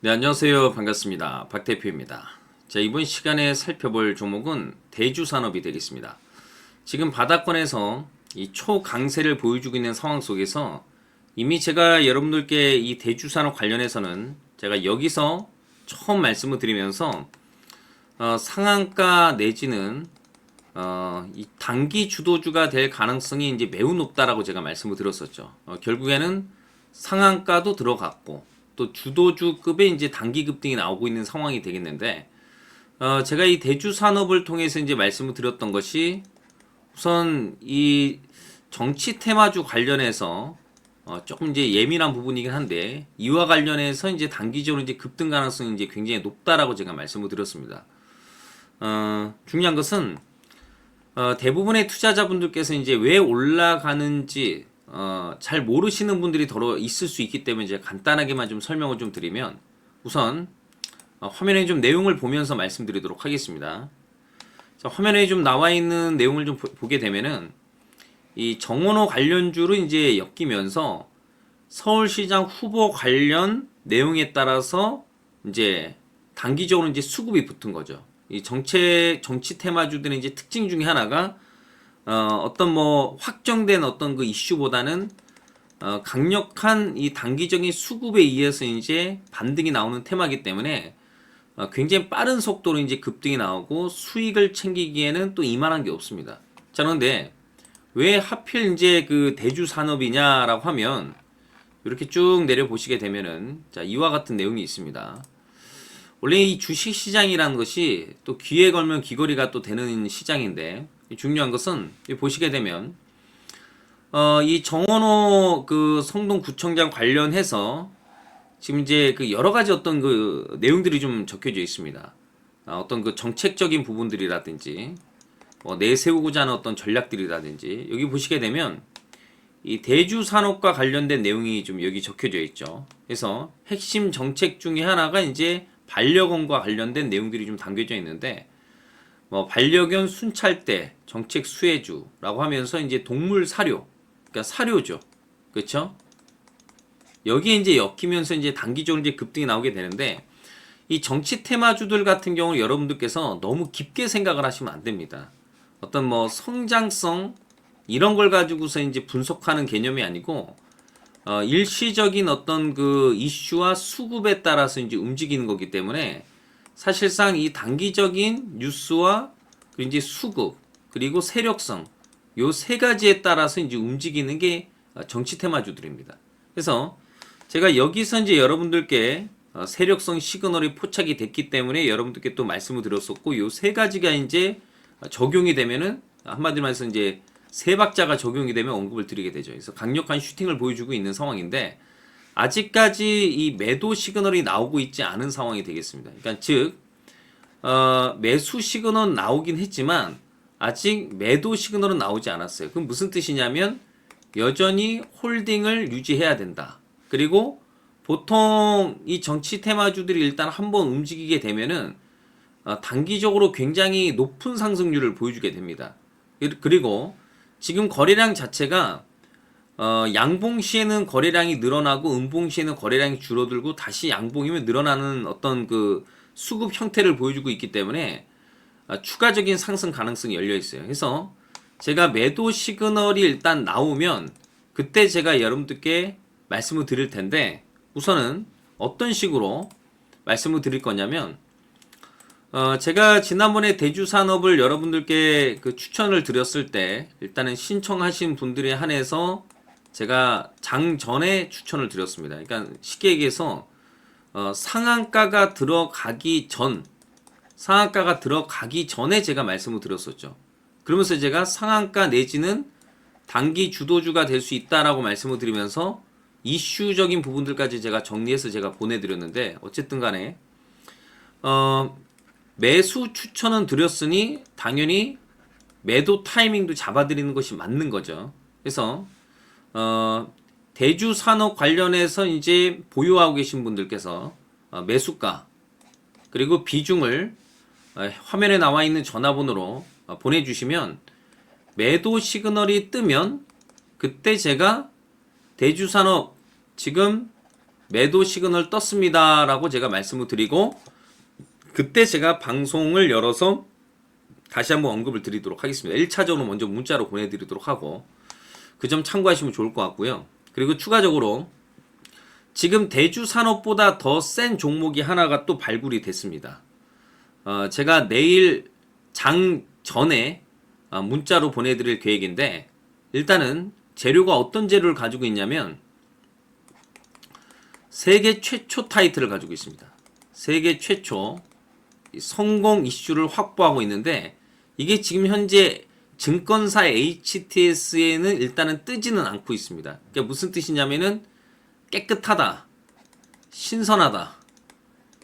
네, 안녕하세요. 반갑습니다. 박 대표입니다. 자, 이번 시간에 살펴볼 종목은 대주 산업이 되겠습니다. 지금 바닥권에서 이 초강세를 보여주고 있는 상황 속에서 이미 제가 여러분들께 이 대주 산업 관련해서는 제가 여기서 처음 말씀을 드리면서 어, 상한가 내지는 어, 이 단기 주도주가 될 가능성이 이제 매우 높다라고 제가 말씀을 드렸었죠. 어, 결국에는 상한가도 들어갔고 또 주도주급의 이제 단기 급등이 나오고 있는 상황이 되겠는데 어, 제가 이 대주 산업을 통해서 이제 말씀을 드렸던 것이 우선 이 정치 테마주 관련해서 어, 조금 이제 예민한 부분이긴 한데 이와 관련해서 이제 단기적으로 이제 급등 가능성이 이제 굉장히 높다라고 제가 말씀을 드렸습니다. 어, 중요한 것은 어, 대부분의 투자자분들께서 이제 왜 올라가는지 어, 잘 모르시는 분들이 더러 있을 수 있기 때문에 제가 간단하게만 좀 설명을 좀 드리면 우선 어, 화면에 좀 내용을 보면서 말씀드리도록 하겠습니다. 자, 화면에 좀 나와 있는 내용을 좀 보, 보게 되면은 이 정원호 관련주로 이제 엮이면서 서울시장 후보 관련 내용에 따라서 이제 단기적으로 이제 수급이 붙은 거죠. 이 정책 정치 테마주들의 이제 특징 중에 하나가 어, 어떤 뭐 확정된 어떤 그 이슈보다는 어, 강력한 이 단기적인 수급에 의해서 이제 반등이 나오는 테마이기 때문에 어, 굉장히 빠른 속도로 이제 급등이 나오고 수익을 챙기기에는 또 이만한 게 없습니다. 자, 그런데 왜 하필 이제 그 대주 산업이냐라고 하면 이렇게 쭉 내려 보시게 되면은 자, 이와 같은 내용이 있습니다. 원래 이 주식 시장이라는 것이 또 귀에 걸면 귀걸이가 또 되는 시장인데 중요한 것은 보시게 되면 어, 이 정원호 그 성동구청장 관련해서 지금 이제 그 여러 가지 어떤 그 내용들이 좀 적혀져 있습니다. 아, 어떤 그 정책적인 부분들이라든지 뭐 내세우고자 하는 어떤 전략들이라든지 여기 보시게 되면 이 대주 산업과 관련된 내용이 좀 여기 적혀져 있죠. 그래서 핵심 정책 중에 하나가 이제 반려견과 관련된 내용들이 좀 담겨져 있는데 뭐 반려견 순찰대 정책 수혜주라고 하면서 이제 동물 사료 그러니까 사료죠. 그렇죠? 여기에 이제 엮이면서 이제 단기적으로 이제 급등이 나오게 되는데 이 정치 테마주들 같은 경우는 여러분들께서 너무 깊게 생각을 하시면 안 됩니다. 어떤 뭐 성장성 이런 걸 가지고서 이제 분석하는 개념이 아니고 어, 일시적인 어떤 그 이슈와 수급에 따라서 이제 움직이는 거기 때문에 사실상 이 단기적인 뉴스와 그 이제 수급 그리고 세력성 요 세 가지에 따라서 이제 움직이는 게 정치 테마주들입니다. 그래서 제가 여기서 이제 여러분들께 어, 세력성 시그널이 포착이 됐기 때문에 여러분들께 또 말씀을 드렸었고 요 세 가지가 이제 적용이 되면은 한마디로 말해서 이제 세 박자가 적용이 되면 언급을 드리게 되죠. 그래서 강력한 슈팅을 보여주고 있는 상황인데 아직까지 이 매도 시그널이 나오고 있지 않은 상황이 되겠습니다. 그러니까 즉 어, 매수 시그널 나오긴 했지만 아직 매도 시그널은 나오지 않았어요. 그럼 무슨 뜻이냐면 여전히 홀딩을 유지해야 된다. 그리고 보통 이 정치 테마주들이 일단 한번 움직이게 되면은 어, 단기적으로 굉장히 높은 상승률을 보여주게 됩니다. 그리고 지금 거래량 자체가 어, 양봉 시에는 거래량이 늘어나고 음봉 시에는 거래량이 줄어들고 다시 양봉이면 늘어나는 어떤 그 수급 형태를 보여주고 있기 때문에 어, 추가적인 상승 가능성이 열려 있어요. 그래서 제가 매도 시그널이 일단 나오면 그때 제가 여러분들께 말씀을 드릴 텐데 우선은 어떤 식으로 말씀을 드릴 거냐면 어, 제가 지난번에 대주 산업을 여러분들께 그 추천을 드렸을 때 일단은 신청하신 분들에 한해서 제가 장 전에 추천을 드렸습니다. 그러니까 쉽게 얘기해서 어, 상한가가 들어가기 전 상한가가 들어가기 전에 제가 말씀을 드렸었죠. 그러면서 제가 상한가 내지는 단기 주도주가 될 수 있다라고 말씀을 드리면서 이슈적인 부분들까지 제가 정리해서 제가 보내드렸는데 어쨌든 간에 어, 매수 추천은 드렸으니 당연히 매도 타이밍도 잡아드리는 것이 맞는 거죠. 그래서 어, 대주 산업 관련해서 이제 보유하고 계신 분들께서 어, 매수가 그리고 비중을 어, 화면에 나와 있는 전화번호로 어, 보내주시면 매도 시그널이 뜨면 그때 제가 대주 산업 지금 매도 시그널 떴습니다 라고 제가 말씀을 드리고 그때 제가 방송을 열어서 다시 한번 언급을 드리도록 하겠습니다. 1차적으로 먼저 문자로 보내드리도록 하고 그 점 참고하시면 좋을 것 같고요. 그리고 추가적으로 지금 대주 산업보다 더 센 종목이 하나가 또 발굴이 됐습니다. 어, 제가 내일 장 전에 어, 문자로 보내드릴 계획인데 일단은 재료가 어떤 재료를 가지고 있냐면 세계 최초 타이틀을 가지고 있습니다. 세계 최초 이 성공 이슈를 확보하고 있는데 이게 지금 현재 증권사 HTS에는 일단은 뜨지는 않고 있습니다. 그게 무슨 뜻이냐면은 깨끗하다, 신선하다,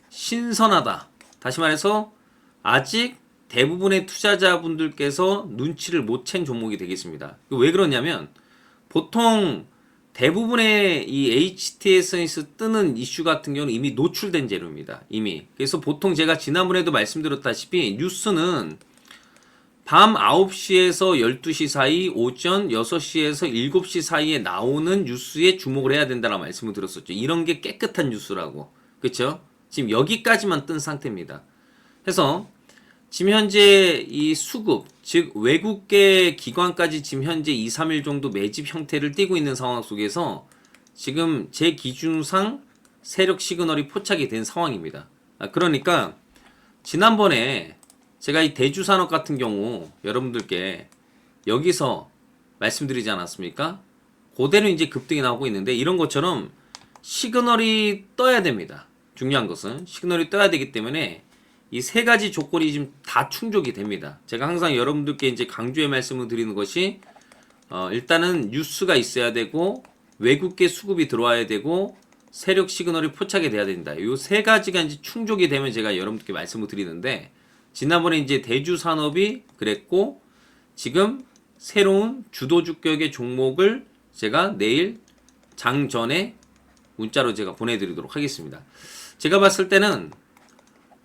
신선하다. 다시 말해서 아직 대부분의 투자자분들께서 눈치를 못 챈 종목이 되겠습니다. 왜 그러냐면 보통 대부분의 이 HTS에서 뜨는 이슈 같은 경우는 이미 노출된 재료입니다. 이미. 그래서 보통 제가 지난번에도 말씀드렸다시피 뉴스는 밤 9시에서 12시 사이, 오전 6시에서 7시 사이에 나오는 뉴스에 주목을 해야 된다는 말씀을 드렸었죠. 이런 게 깨끗한 뉴스라고. 그쵸? 지금 여기까지만 뜬 상태입니다. 그래서 지금 현재 이 수급, 즉 외국계 기관까지 지금 현재 2, 3일 정도 매집 형태를 띠고 있는 상황 속에서 지금 제 기준상 세력 시그널이 포착이 된 상황입니다. 아, 그러니까 지난번에 제가 이 대주산업 같은 경우 여러분들께 여기서 말씀드리지 않았습니까? 그대로 이제 급등이 나오고 있는데 이런 것처럼 시그널이 떠야 됩니다. 중요한 것은 시그널이 떠야 되기 때문에 이 세 가지 조건이 지금 다 충족이 됩니다. 제가 항상 여러분들께 이제 강조의 말씀을 드리는 것이 어, 일단은 뉴스가 있어야 되고 외국계 수급이 들어와야 되고 세력 시그널이 포착이 돼야 된다. 이 세 가지가 이제 충족이 되면 제가 여러분들께 말씀을 드리는데 지난번에 이제 대주 산업이 그랬고 지금 새로운 주도 주격의 종목을 제가 내일 장 전에 문자로 제가 보내드리도록 하겠습니다. 제가 봤을 때는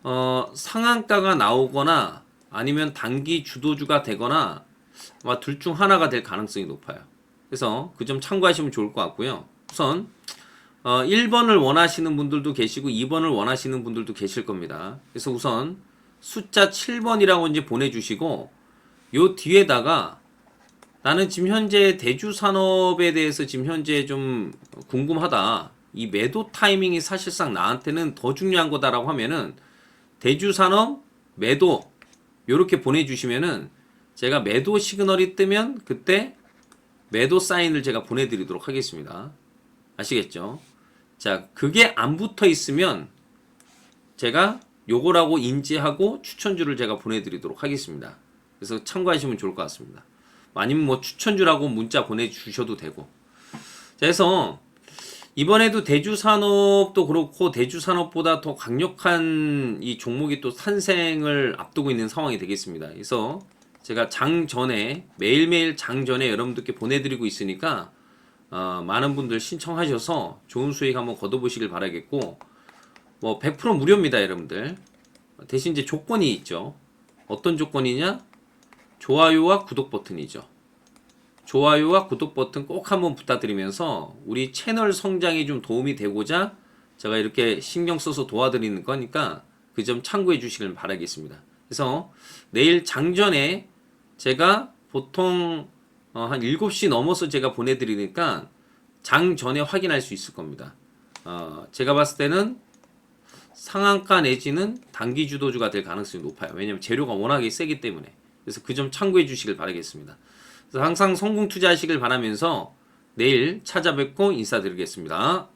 어, 상한가가 나오거나 아니면 단기 주도주가 되거나 아마 둘 중 하나가 될 가능성이 높아요. 그래서 그 점 참고하시면 좋을 것 같고요. 우선 어, 1번을 원하시는 분들도 계시고 2번을 원하시는 분들도 계실 겁니다. 그래서 우선 숫자 7번이라고 이제 보내주시고 요 뒤에다가 나는 지금 현재 대주 산업에 대해서 지금 현재 좀 궁금하다. 이 매도 타이밍이 사실상 나한테는 더 중요한 거다라고 하면은 대주 산업 매도 요렇게 보내주시면은 제가 매도 시그널이 뜨면 그때 매도 사인을 제가 보내드리도록 하겠습니다. 아시겠죠? 자, 그게 안 붙어 있으면 제가 요거라고 인지하고 추천주를 제가 보내드리도록 하겠습니다. 그래서 참고하시면 좋을 것 같습니다. 아니면 뭐 추천주라고 문자 보내주셔도 되고. 자, 그래서 이번에도 대주산업도 그렇고 대주산업보다 더 강력한 이 종목이 또 탄생을 앞두고 있는 상황이 되겠습니다. 그래서 제가 장 전에 매일매일 장 전에 여러분들께 보내드리고 있으니까 어, 많은 분들 신청하셔서 좋은 수익 한번 거둬보시길 바라겠고 뭐 100% 무료입니다, 여러분들. 대신 이제 조건이 있죠. 어떤 조건이냐? 좋아요와 구독 버튼이죠. 좋아요와 구독 버튼 꼭 한번 부탁드리면서 우리 채널 성장에 좀 도움이 되고자 제가 이렇게 신경 써서 도와드리는 거니까 그 점 참고해 주시길 바라겠습니다. 그래서 내일 장전에 제가 보통 어, 한 7시 넘어서 제가 보내드리니까 장 전에 확인할 수 있을 겁니다. 어, 제가 봤을 때는 상한가 내지는 단기 주도주가 될 가능성이 높아요. 왜냐하면 재료가 워낙에 세기 때문에. 그래서 그 점 참고해 주시길 바라겠습니다. 항상 성공 투자하시길 바라면서 내일 찾아뵙고 인사드리겠습니다.